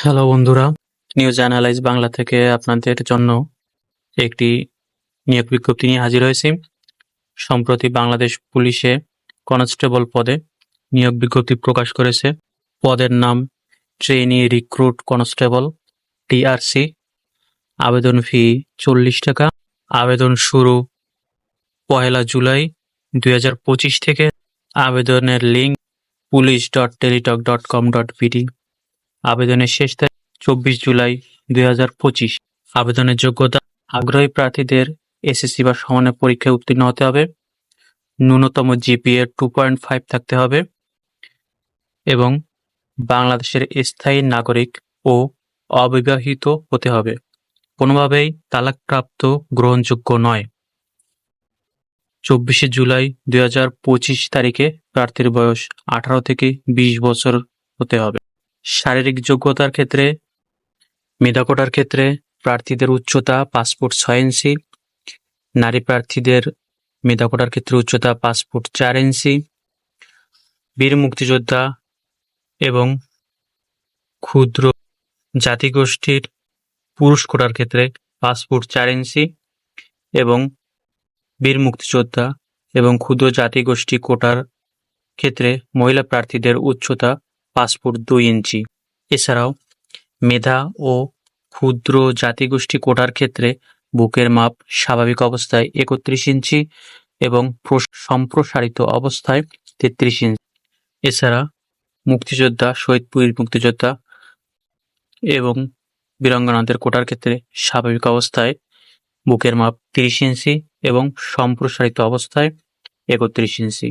Hello বন্ধুরা। News analyse Bangla থেকে আপনাদের জন্য একটি নিয়োগ বিজ্ঞপ্তি নিয়ে হাজির হয়েছি। সম্প্রতি বাংলাদেশ পুলিশে কনস্টেবল পদে নিয়োগ বিজ্ঞপ্তি প্রকাশ করেছে। পদের নাম ট্রেনি রিক্রুট কনস্টেবল টিআরসি আবেদন ফি চল্লিশ টাকা। আবেদন শুরু পহেলা জুলাই দুই হাজার পঁচিশ থেকে। আবেদনের link police dot Teletalk dot com dot BD আবেদনের শেষ তারিখ চব্বিশ জুলাই দুই হাজার পঁচিশ। আবেদনের যোগ্যতা আগ্রহী প্রার্থীদের এসএসসি বা সমানের পরীক্ষায় উত্তীর্ণ হতে হবে। ন্যূনতম জিপিএ টু পয়েন্ট ফাইভ থাকতে হবে। এবং বাংলাদেশের স্থায়ী নাগরিক ও অবিবাহিত হতে হবে। কোনোভাবেই তালাকপ্রাপ্ত গ্রহণযোগ্য নয়। চব্বিশে জুলাই দুই হাজার পঁচিশ তারিখে প্রার্থীর বয়স আঠারো থেকে বিশ বছর হতে হবে। শারীরিক যোগ্যতার ক্ষেত্রে, মেধাকোটার ক্ষেত্রে প্রার্থীদের উচ্চতা পাসপোর্ট ছয় ইঞ্চি, নারী প্রার্থীদের মেধাকোটার ক্ষেত্রে উচ্চতা পাসপোর্ট চার ইঞ্চি, বীর মুক্তিযোদ্ধা এবং ক্ষুদ্র জাতিগোষ্ঠীর পুরুষ কোটার ক্ষেত্রে পাসপোর্ট চার ইঞ্চি এবং বীর মুক্তিযোদ্ধা এবং ক্ষুদ্র জাতিগোষ্ঠী কোটার ক্ষেত্রে মহিলা প্রার্থীদের উচ্চতা পাসপোর্ট দুই ইঞ্চি। এছাড়াও মেধা ও ক্ষুদ্র জাতিগোষ্ঠী কোটার ক্ষেত্রে বুকের মাপ স্বাভাবিক অবস্থায় একত্রিশ ইঞ্চি এবং সম্প্রসারিত অবস্থায় তেত্রিশ ইঞ্চি। এছাড়া মুক্তিযোদ্ধা শহীদপুরীর মুক্তিযোদ্ধা এবং বীরাঙ্গনাদের কোটার ক্ষেত্রে স্বাভাবিক অবস্থায় বুকের মাপ তিরিশ ইঞ্চি এবং সম্প্রসারিত অবস্থায় একত্রিশ ইঞ্চি।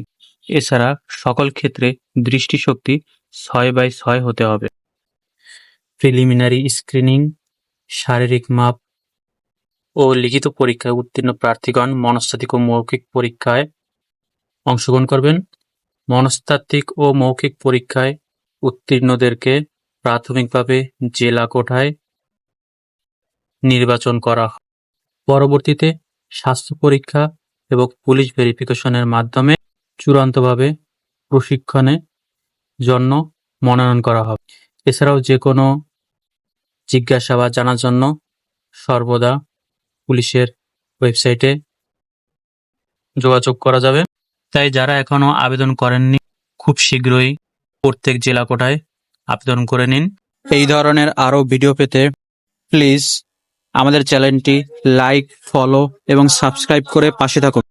এছাড়া সকল ক্ষেত্রে দৃষ্টিশক্তি ছয় বাই ছয় হতে হবে। প্রিলিমিনারি স্ক্রিনিং শারীরিক মাপ ও লিখিত পরীক্ষায় উত্তীর্ণ প্রার্থীগণ মনস্তাত্ত্বিক ও মৌখিক পরীক্ষায় অংশগ্রহণ করবেন। মনস্তাত্ত্বিক ও মৌখিক পরীক্ষায় উত্তীর্ণদেরকে প্রাথমিকভাবে জেলা কোঠায় নির্বাচন করা হয়। পরবর্তীতে স্বাস্থ্য পরীক্ষা এবং পুলিশ ভেরিফিকেশনের মাধ্যমে চূড়ান্তভাবে প্রশিক্ষণে জন্য মনোনয়ন করা হবে। এছাড়াও যে কোনো জিজ্ঞাসাবাদ জানার জন্য সর্বদা পুলিশের ওয়েবসাইটে যোগাযোগ করা যাবে। তাই যারা এখনও আবেদন করেননি, খুব শীঘ্রই প্রত্যেক জেলা কোটায় আবেদন করে নিন। এই ধরনের আরও ভিডিও পেতে প্লিজ আমাদের চ্যানেলটি লাইক, ফলো এবং সাবস্ক্রাইব করে পাশে থাকুন।